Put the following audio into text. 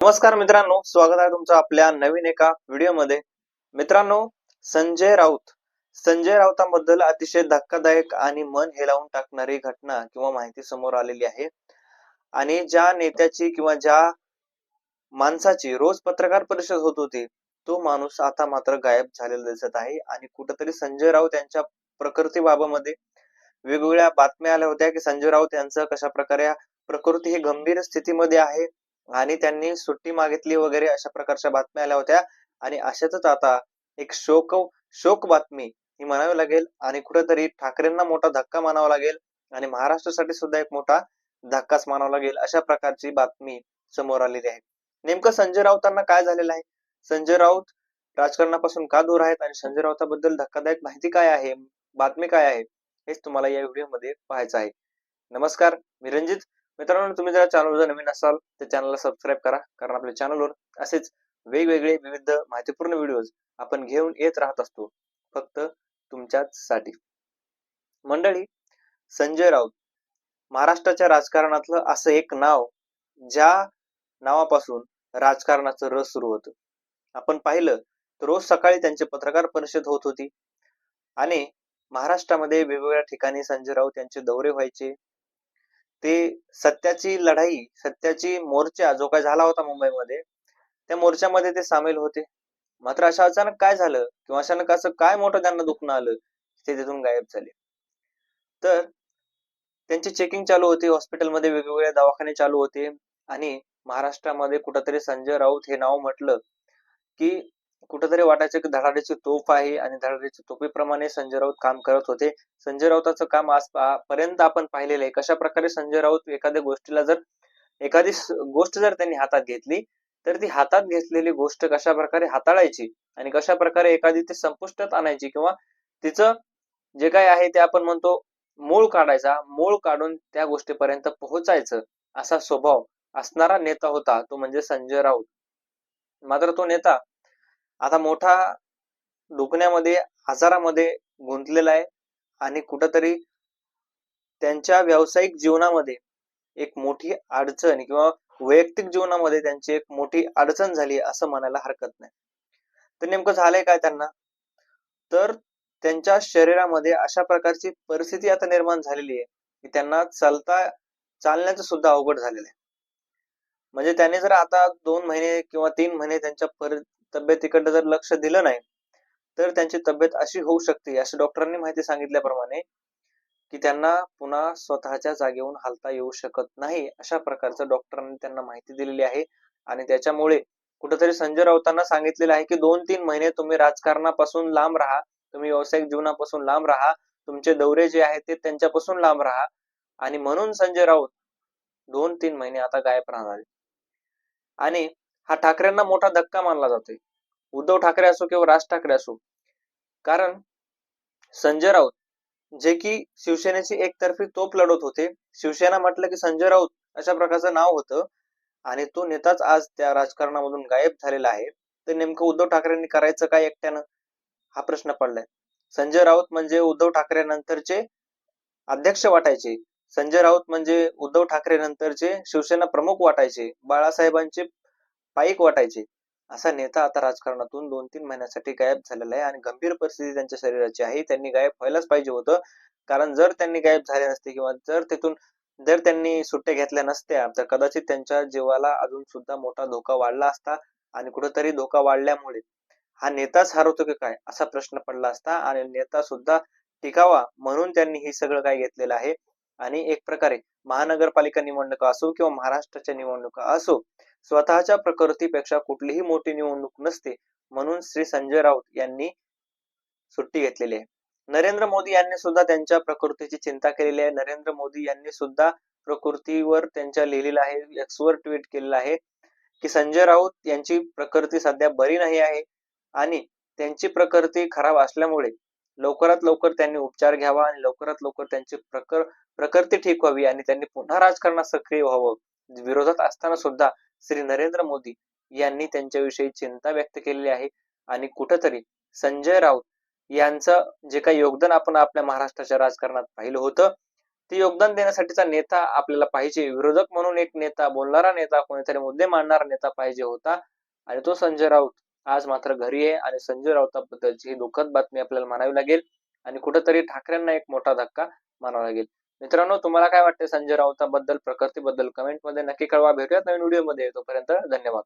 नमस्कार मित्रांनो स्वागत आहे तुमचं आपल्या नवीन एका व्हिडिओमध्ये. मित्रांनो संजय राऊत. संजय राऊतांबद्दल अतिशय धक्कादायक आणि मन हेलावून टाकणारी घटना किंवा माहिती समोर आलेली आहे. आणि ज्या नेत्याची किंवा ज्या माणसाची रोज पत्रकार परिषद होत होती तो माणूस आता मात्र गायब झालेला दिसत आहे. आणि कुठंतरी संजय राऊत यांच्या प्रकृतीबाबतमध्ये वेगवेगळ्या बातम्या आल्या होत्या की संजय राऊत यांचं कशा प्रकारे प्रकृती ही गंभीर स्थितीमध्ये आहे. आणि त्यांनी सुट्टी मागितली वगैरे अशा प्रकारच्या बातम्या आल्या होत्या. आणि अशातच आता एक शोक शोक बातमी ही म्हणावी लागेल आणि कुठेतरी ठाकरेंना मोठा धक्का मानावा लागेल आणि महाराष्ट्रासाठी सुद्धा एक मोठा धक्काच मानावा लागेल अशा प्रकारची बातमी समोर आलेली आहे. नेमकं संजय राऊतांना काय झालेलं आहे? संजय राऊत राजकारणापासून का दूर आहेत आणि संजय राऊताबद्दल धक्कादायक माहिती काय आहे? बातमी काय आहे? हेच तुम्हाला या व्हिडिओमध्ये पाहायचं आहे. नमस्कार मी रंजित. मित्रांनो तुम्ही जर चॅनलवर नवीन असाल तर चॅनलला सबस्क्राईब करा. कारण आपल्या चॅनलवर असेच वेगवेगळे विविध माहितीपूर्ण व्हिडिओज आपण घेऊन येत राहत असतो. फक्त तुमच्यासाठी मंडळी संजय राऊत. महाराष्ट्राच्या राजकारणातलं असं एक नाव ज्या नावापासून राजकारणाचं रस सुरू होतं. आपण पाहिलं तर रोज सकाळी त्यांची पत्रकार परिषद होत होती. आणि महाराष्ट्रामध्ये वेगवेगळ्या ठिकाणी संजय राऊत यांचे दौरे व्हायचे. ते सत्याची लढाई सत्याची मोर्चा जो काय झाला होता मुंबईमध्ये त्या मोर्चामध्ये ते सामील होते. मात्र अशा अचानक काय झालं किंवा अचानक असं काय मोठं त्यांना दुखणं आलं ते तिथून गायब झाले. तर त्यांची चेकिंग चालू होती हॉस्पिटलमध्ये वेगवेगळे दवाखाने चालू होते आणि महाराष्ट्रामध्ये कुठंतरी संजय राऊत हे नाव म्हटलं की कुठंतरी वाटायचं की धडाडीची तोफ आहे आणि धडाडीच्या तोफीप्रमाणे संजय राऊत काम करत होते. संजय राऊताचं काम आज पर्यंत आपण पाहिलेलं आहे. कशा प्रकारे संजय राऊत एखाद्या गोष्टीला जर एखादी गोष्ट जर त्यांनी हातात घेतली तर ती हातात घेतलेली गोष्ट कशा प्रकारे हाताळायची आणि कशा प्रकारे एखादी ती संपुष्टात आणायची किंवा तिचं जे काय आहे ते आपण म्हणतो मूळ काढायचा मूळ काढून त्या गोष्टीपर्यंत पोहोचायचं असा स्वभाव असणारा नेता होता तो म्हणजे संजय राऊत. मात्र तो नेता आता मोठा दुखण्यामध्ये आजारामध्ये गुंतलेला आहे आणि कुठंतरी त्यांच्या व्यावसायिक जीवनामध्ये एक मोठी अडचण किंवा वैयक्तिक जीवनामध्ये त्यांची एक मोठी अडचण झाली असं म्हणायला हरकत नाही. तर नेमकं झालंय काय त्यांना? तर त्यांच्या शरीरामध्ये अशा प्रकारची परिस्थिती आता निर्माण झालेली आहे की त्यांना चालता चालण्याचं सुद्धा अवघड झालेलं आहे. म्हणजे त्यांनी जर आता दोन महिने किंवा तीन महिने त्यांच्या पर तब्येतीकडे जर लक्ष दिलं नाही तर त्यांची तब्येत अशी होऊ शकते अशी डॉक्टरांनी माहिती सांगितल्याप्रमाणे की त्यांना पुन्हा स्वतःच्या जागेवरून हालता येऊ शकत नाही अशा प्रकारचं डॉक्टरांनी त्यांना माहिती दिलेली आहे. आणि त्याच्यामुळे कुठेतरी संजय राऊतांना सांगितलेलं आहे की दोन तीन महिने तुम्ही राजकारणापासून लांब राहा तुम्ही व्यावसायिक जीवनापासून लांब राहा तुमचे दौरे जे आहेत ते त्यांच्यापासून लांब राहा. आणि म्हणून संजय राऊत दोन तीन महिने आता गायब राहणार आणि हा ठाकरेंना मोठा धक्का मानला जातोय. उद्धव ठाकरे असो किंवा राज ठाकरे असो. कारण संजय राऊत जे की शिवसेनेची एकतर्फी तोप लढवत होते. शिवसेना म्हटलं की संजय राऊत अशा प्रकारचं नाव होतं. आणि तो नेताच आज त्या राजकारणामधून गायब झालेला आहे. तर नेमकं उद्धव ठाकरेंनी करायचं काय एकट्यानं? हा प्रश्न पडलाय. संजय राऊत म्हणजे उद्धव ठाकरे नंतरचे अध्यक्ष वाटायचे. संजय राऊत म्हणजे उद्धव ठाकरे नंतरचे शिवसेना प्रमुख वाटायचे. बाळासाहेबांचे पायिक वाटायचे. असा नेता आता राजकारणातून दोन तीन महिन्यासाठी गायब झालेला आहे आणि गंभीर परिस्थिती त्यांच्या शरीराची आहे. त्यांनी गायब व्हायलाच पाहिजे होतं. कारण जर त्यांनी गायब झाले नसते किंवा जर तिथून जर त्यांनी सुट्ट्या घेतल्या नसत्या तर कदाचित त्यांच्या जीवाला अजून सुद्धा मोठा धोका वाढला असता आणि कुठेतरी धोका वाढल्यामुळे. हा नेताच हरवतो की काय? असा प्रश्न पडला असता आणि नेता सुद्धा टिकावा म्हणून त्यांनी हे सगळं काय घेतलेलं आहे? आणि एक प्रकारे महानगरपालिका निवडणुका असो किंवा महाराष्ट्राच्या निवडणुका असो स्वतःच्या प्रकृतीपेक्षा कुठलीही मोठी निवडणूक नसते म्हणून श्री संजय राऊत यांनी सुट्टी घेतलेली आहे. नरेंद्र मोदी यांनी सुद्धा त्यांच्या प्रकृतीची चिंता केलेली आहे. नरेंद्र मोदी यांनी सुद्धा प्रकृतीवर त्यांच्या लिहिलेलं आहे एक्सवर ट्विट केलेलं आहे की संजय राऊत यांची प्रकृती सध्या बरी नाही आहे आणि त्यांची प्रकृती खराब असल्यामुळे लवकरात लवकर त्यांनी उपचार घ्यावा आणि लवकरात लवकर त्यांची प्रकर प्रकृती ठीक व्हावी आणि त्यांनी पुन्हा राजकारणात सक्रिय व्हावं. विरोधात असताना सुद्धा श्री नरेंद्र मोदी यांनी त्यांच्याविषयी चिंता व्यक्त केलेली आहे. आणि कुठंतरी संजय राऊत यांचं जे काही योगदान आपण आपल्या महाराष्ट्राच्या राजकारणात पाहिलं होतं ते योगदान देण्यासाठीचा नेता आपल्याला पाहिजे. विरोधक म्हणून एक नेता बोलणारा नेता कोणीतरी मुद्दे मांडणारा नेता पाहिजे होता. आणि तो संजय राऊत आज मात्र घरी आहे आणि संजय राऊताबद्दलची ही दुःखद बातमी आपल्याला म्हणावी लागेल. आणि कुठंतरी ठाकरेंना एक मोठा धक्का मानावा लागेल. मित्रांनो तुम्हाला काय वाटते संजय राऊताबद्दल प्रकृतीबद्दल? कमेंटमध्ये नक्की कळवा. भेटूयात नवीन व्हिडिओमध्ये तोपर्यंत धन्यवाद.